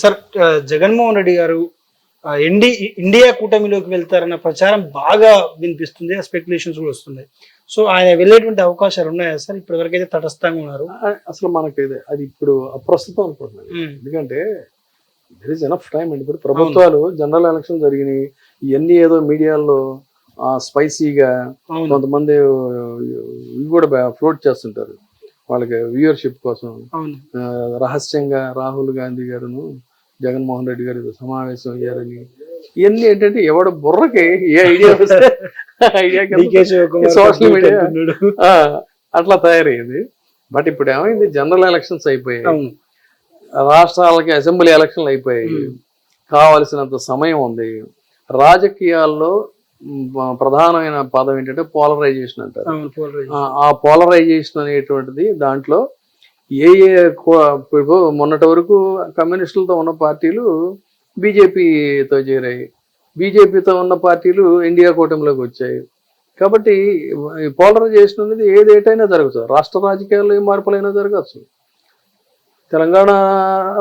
Sir Jaganmohan Reddy గారు ఇండి India కూటమిలోకి వెళ్తారన్న ప్రచారం బాగా వినిపిస్తుంది ఆ స్పెక్యులేషన్స్ కూడా వస్తున్నాయి. సో ఆయన వెళ్ళేటువంటి అవకాశాలు ఉన్నాయా సార్? ఇప్పటి వరకు అయితే తటస్థంగా ఉన్నారు. అసలు మనకి అది ఇప్పుడు అప్రస్తుతం అనుకుంటున్నాను. ఎందుకంటే దర్ ఇస్ ఎనఫ్ టైం అండి. ఇప్పుడు ప్రభుత్వాలు జనరల్ ఎలక్షన్ జరిగినాయి. ఇవన్నీ ఏదో మీడియాలో స్పైసీగా కొంతమంది ఇవి కూడా ఫ్లోట్ చేస్తుంటారు. వాళ్ళకి వ్యూయర్షిప్ కోసం. రహస్యంగా రాహుల్ గాంధీ గారును జగన్మోహన్ రెడ్డి గారు సమావేశం అయ్యారని. ఇవన్నీ ఏంటంటే ఎవడ బుర్రకి ఏ ఐడియా వస్తే ఐడియా media. అంటున్నాడు. అట్లా తయారయ్యింది బట్ ఇప్పుడు ఏమైంది? జనరల్ ఎలక్షన్స్ అయిపోయాయి. రాష్ట్రాలకి అసెంబ్లీ ఎలక్షన్లు అయిపోయాయి. కావలసినంత సమయం ఉంది. రాజకీయాల్లో ప్రధానమైన పదం ఏంటంటే పోలరైజేషన్ అంటారు. ఆ పోలరైజేషన్ అనేటువంటిది దాంట్లో ఏ ఏ కో- ఇప్పుడు మొన్నటి వరకు కమ్యూనిస్టులతో ఉన్న పార్టీలు బీజేపీతో చేరాయి. బీజేపీతో ఉన్న పార్టీలు ఇండియా కూటమిలోకి వచ్చాయి. కాబట్టి పోలరైజేషన్ అనేది ఏది ఏటైనా జరగచ్చు. రాష్ట్ర రాజకీయాల్లో ఏ మార్పులైనా జరగచ్చు. తెలంగాణ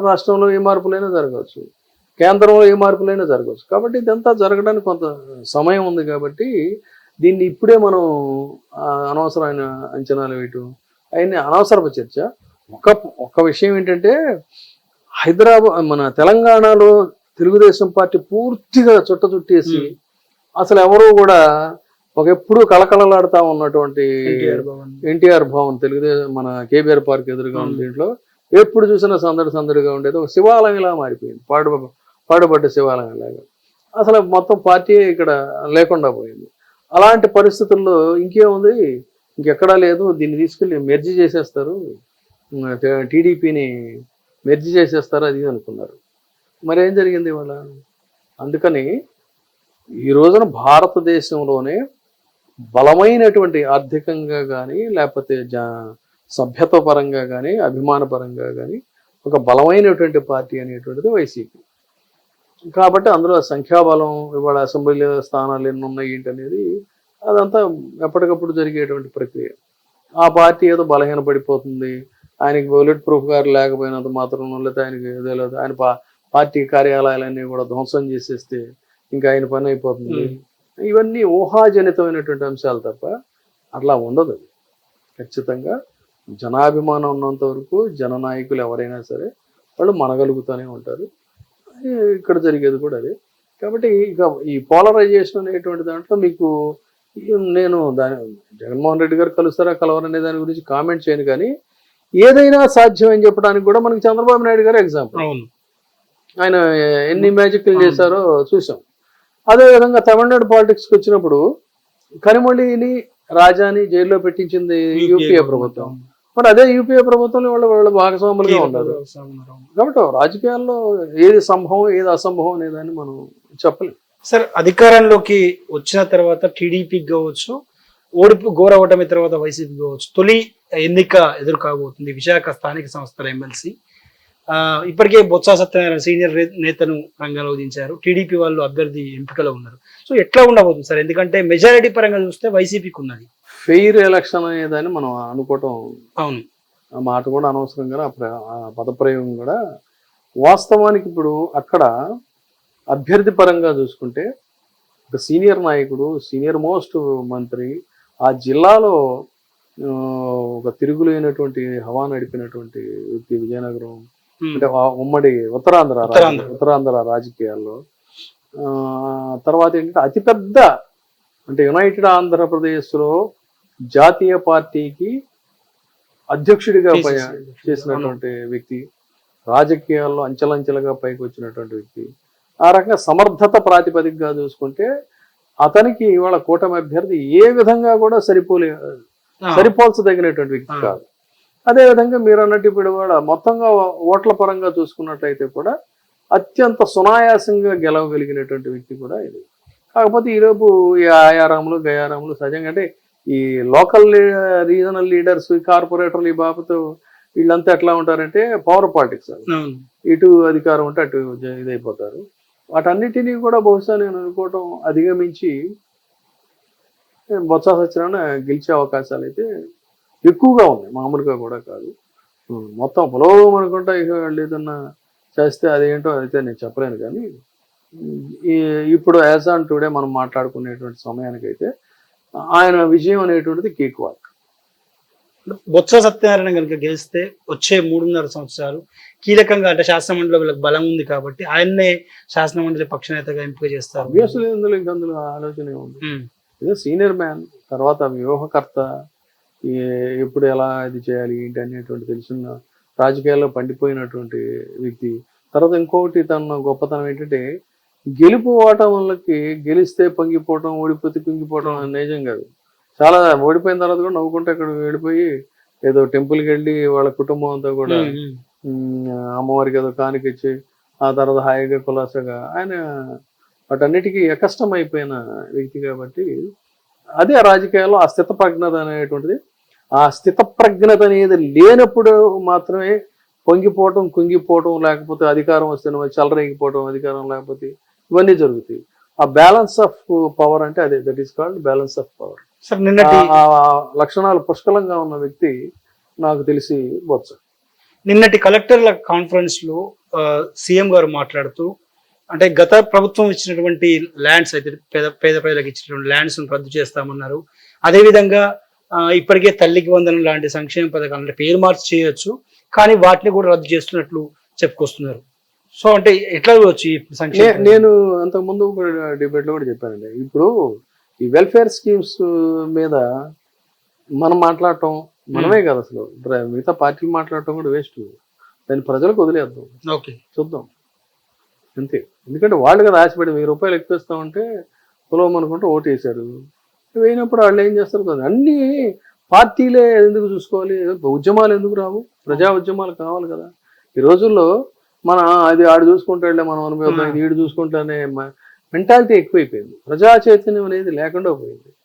రాష్ట్రంలో ఏ మార్పులైనా జరగవచ్చు కేంద్రంలో ఏ మార్పులైనా జరగవచ్చు కాబట్టి ఇదంతా జరగడానికి కొంత సమయం ఉంది కాబట్టి దీన్ని ఇప్పుడే మనం అనవసరమైన అంచనాలు వేయటం అవన్నీ అనవసరపు చర్చ. ఒక ఒక విషయం ఏంటంటే హైదరాబాద్ మన తెలంగాణలో తెలుగుదేశం పార్టీ పూర్తిగా చుట్ట చుట్టేసి. అసలు ఎవరు కూడా ఒక ఎప్పుడు కళకళలాడుతా ఉన్నటువంటి ఎన్టీఆర్ భవన్. తెలుగుదేశం మన కేబీఆర్ పార్క్ ఎదురుగా ఉంది అవును. దీంట్లో ఎప్పుడు చూసినా సందడి సందడిగా ఉండేది. ఒక శివాలయంలా మారిపోయింది. పాడు పాడుపడ్డ శివాలయం లాగా. అసలు మొత్తం పార్టీ ఇక్కడ లేకుండా పోయింది. అలాంటి పరిస్థితుల్లో ఇంకేముంది? ఇంకెక్కడా లేదు. దీన్ని తీసుకెళ్ళి మెర్జీ చేసేస్తారు. టీడీపీని మెర్జీ చేసేస్తారు అది అనుకున్నారు. మరి ఏం జరిగింది ఇవాళ? అందుకని ఈ రోజున భారతదేశంలోనే బలమైనటువంటి ఆర్థికంగా కానీ లేకపోతే జా సభ్యత్వ పరంగా కానీ అభిమాన పరంగా కానీ ఒక బలమైనటువంటి పార్టీ అనేటువంటిది వైసీపీ. కాబట్టి అందులో సంఖ్యాబలం ఇవాళ అసెంబ్లీ స్థానాలు ఎన్ని ఉన్నాయి ఏంటి అనేది అదంతా ఎప్పటికప్పుడు జరిగేటువంటి ప్రక్రియ. ఆ పార్టీ ఏదో బలహీన పడిపోతుంది ఆయనకి బుల్లెట్ ప్రూఫ్ గారు లేకపోయినంత మాత్రం లేకపోతే ఆయనకి ఏదో లేదు ఆయన పార్టీ కార్యాలయాలన్నీ కూడా ధ్వంసం చేసేస్తే ఇంకా ఆయన పని అయిపోతుంది. ఇవన్నీ ఊహాజనితమైనటువంటి అంశాలు తప్ప అట్లా ఉండదు అది. ఖచ్చితంగా జనాభిమానం ఉన్నంత వరకు జననాయకులు ఎవరైనా సరే వాళ్ళు మనగలుగుతూనే ఉంటారు ఇక్కడ జరిగేది కూడా అదే కాబట్టి ఇక ఈ పోలరైజేషన్ అనేటువంటి దాంట్లో మీకు నేను దాని జగన్మోహన్ రెడ్డి గారు కలుస్తారా కలవరనే దాని గురించి కామెంట్ చేయను కానీ ఏదైనా సాధ్యం అని చెప్పడానికి కూడా మనకి చంద్రబాబు నాయుడు గారు ఎగ్జాంపుల్ ఆయన ఎన్ని మ్యాజిక్లు. చేశారో చూసాం అదే విధంగా తమిళనాడు పాలిటిక్స్కి వచ్చినప్పుడు కనిమొళిని రాజాని జైల్లో పెట్టించింది యూపీఏ ప్రభుత్వం. మరి అదే యూపీఏ ప్రభుత్వంలో వాళ్ళు వాళ్ళు భాగస్వాములుగా ఉన్నారు. అవును. కాబట్టి రాజకీయాల్లో ఏది సంభవం ఏది అసంభవం అనేదాన్ని మనం చెప్పలేం. సార్ అధికారంలోకి వచ్చిన తర్వాత టీడీపీకి కావచ్చు ఓడిపు ఘోర ఓటమి తర్వాత వైసీపీ కావచ్చు. తొలి ఎన్నిక ఎదురు కాబోతుంది విశాఖ స్థానిక సంస్థల ఎమ్మెల్సీ. ఇప్పటికే బొత్స సత్యనారాయణ సీనియర్ నేతను రంగంలో దించారు. టీడీపీ వాళ్ళు అభ్యర్థి ఎంపికలో ఉన్నారు. సో ఎట్లా ఉండబోతుంది సార్? ఎందుకంటే మెజారిటీ పరంగా చూస్తే వైసీపీకి ఉన్నది. ఫెయిర్ ఎలక్షన్ అనేదాన్ని మనం అనుకోవటం అవును. ఆ మాట కూడా అనవసరం కదా ఆ ప్ర- ఆ పదప్రయోగం కూడా వాస్తవానికి ఇప్పుడు అక్కడ అభ్యర్థి పరంగా చూసుకుంటే ఒక సీనియర్ నాయకుడు సీనియర్ మోస్ట్ మంత్రి ఆ జిల్లాలో ఒక తిరుగులేనటువంటి హవా నడిపినటువంటి వ్యక్తి విజయనగరం. అంటే ఉమ్మడి ఉత్తరాంధ్ర ఉత్తరాంధ్ర. రాజకీయాల్లో ఆ, తర్వాత ఏంటంటే అతిపెద్ద అంటే యునైటెడ్ ఆంధ్రప్రదేశ్లో జాతీయ పార్టీకి అధ్యక్షుడిగా పై- చేసినటువంటి వ్యక్తి రాజకీయాల్లో అంచెలంచెలుగా పైకి వచ్చినటువంటి వ్యక్తి ఆ రకంగా సమర్థత ప్రాతిపదికగా చూసుకుంటే అతనికి ఇవాళ కూటమి అభ్యర్థి ఏ విధంగా కూడా సరిపోలే సరిపోల్చదగినటువంటి వ్యక్తి. కాదు. అదే విధంగా మీరు అన్నట్టు ఇప్పుడు కూడా మొత్తంగా ఓట్ల పరంగా చూసుకున్నట్లయితే కూడా అత్యంత సునాయాసంగా గెలవగలిగినటువంటి వ్యక్తి కూడా ఇది. కాకపోతే ఈలోపు ఈ ఆయారాములు గయారాములు సహజంగా అంటే ఈ లోకల్ రీజనల్ లీడర్స్ కార్పొరేటర్లు ఈ బాబుతో వీళ్ళంతా ఎట్లా ఉంటారంటే పవర్ పాలిటిక్స్ ఇటు అధికారం ఉంటే అటు ఇదైపోతారు. వాటన్నిటినీ కూడా బహుశా నేను అనుకోవటం అధిగమించి బొత్స సత్యనారాయణ గెలిచే అవకాశాలు అయితే ఎక్కువగా ఉన్నాయి. మామూలుగా కూడా కాదు. మొత్తం పొలం అనుకుంటా ఇక వాళ్ళు ఏదన్నా చేస్తే అదేంటో అయితే నేను చెప్పలేను కానీ ఈ ఇప్పుడు యాజ్ ఆన్ టుడే మనం మాట్లాడుకునేటువంటి సమయానికైతే ఆయన విజయం అనేటువంటిది కేక్ వాక్ బొత్స సత్యనారాయణ కనుక గెలిస్తే వచ్చే మూడున్నర సంవత్సరాలు కీలకంగా అంటే శాసనమండలిలో వీళ్ళకి బలం ఉంది కాబట్టి ఆయన్నే శాసనమండలి పక్షనేతగా ఎంపిక చేస్తారు. ఇంక అందులో ఆలోచన సీనియర్ మ్యాన్ తర్వాత వ్యూహకర్త ఈ- ఎప్పుడు ఎలా ఇది చేయాలి ఏంటి అనేటువంటి తెలిసిన రాజకీయాల్లో పండిపోయినటువంటి వ్యక్తి. తర్వాత ఇంకొకటి తన గొప్పతనం ఏంటంటే గెలుపు ఓటములకి గెలిస్తే పొంగిపోవటం ఓడిపోతే కుంగిపోవటం అనేది నిజం కాదు. చాలా ఓడిపోయిన తర్వాత కూడా నవ్వుకుంటే అక్కడ వెళ్ళిపోయి ఏదో టెంపుల్కి వెళ్ళి వాళ్ళ కుటుంబం అంతా కూడా అమ్మవారికి ఏదో కానికిచ్చి ఆ తర్వాత హాయిగా కులాసగా ఆయన వాటన్నిటికీ అకష్టం అయిపోయిన వ్యక్తి కాబట్టి అదే రాజకీయాల్లో ఆ స్థితప్రజ్ఞత అనేటువంటిది. ఆ స్థితప్రజ్ఞత అనేది లేనప్పుడు మాత్రమే పొంగిపోవటం కుంగిపోవటం లేకపోతే అధికారం వస్తే చలరేగిపోవటం అధికారం లేకపోతే ఇవన్నీ జరుగుతాయి. ఆ బ్యాలెన్స్ ఆఫ్ పవర్ అంటే అదే that is called balance of power sir నిన్నటి ఆ లక్షణాలు పుష్కలంగా ఉన్న వ్యక్తి నాకు తెలిసి బొత్స నిన్నటి కలెక్టర్ల కాన్ఫరెన్స్లో సీఎం గారు మాట్లాడుతూ అంటే గత ప్రభుత్వం ఇచ్చినటువంటి ల్యాండ్స్ అయితే పేద పేద ప్రజలకు ఇచ్చినటువంటి ల్యాండ్స్ రద్దు చేస్తామన్నారు. అదేవిధంగా ఇప్పటికే తల్లికి వందనం లాంటి సంక్షేమ పథకాలు అంటే పేరు మార్చి చేయొచ్చు కానీ వాటిని కూడా రద్దు చేస్తున్నట్లు చెప్పుకొస్తున్నారు. సో అంటే ఎట్లా చూడొచ్చు ఈ సంక్షేమ నే- నేను అంతకుముందు డిబేట్లో కూడా చెప్పానండి. ఇప్పుడు ఈ వెల్ఫేర్ స్కీమ్స్ మీద మనం మాట్లాడటం మనమే కదా అసలు. మిగతా పార్టీలు మాట్లాడటం కూడా వేస్ట్ దాన్ని ప్రజలకు వదిలేద్దాం. ఓకే. చూద్దాం. అంతే. ఎందుకంటే వాళ్ళు కదా ఆశపడి వెయ్యి రూపాయలు ఎక్కువ ఇస్తామంటే కులం అనుకుంటే ఓటు వేశారు. వేయినప్పుడు వాళ్ళు ఏం చేస్తారు కదా అన్ని పార్టీలే ఎందుకు చూసుకోవాలి? ఉద్యమాలు ఎందుకు రావు? ప్రజా ఉద్యమాలు కావాలి కదా. ఈ రోజుల్లో మన అది ఆడు చూసుకుంటాడులే మనం అనుభవం ఇది ఈడు చూసుకుంటానే మెంటాలిటీ ఎక్కువైపోయింది. ప్రజా చైతన్యం అనేది లేకుండా పోయింది.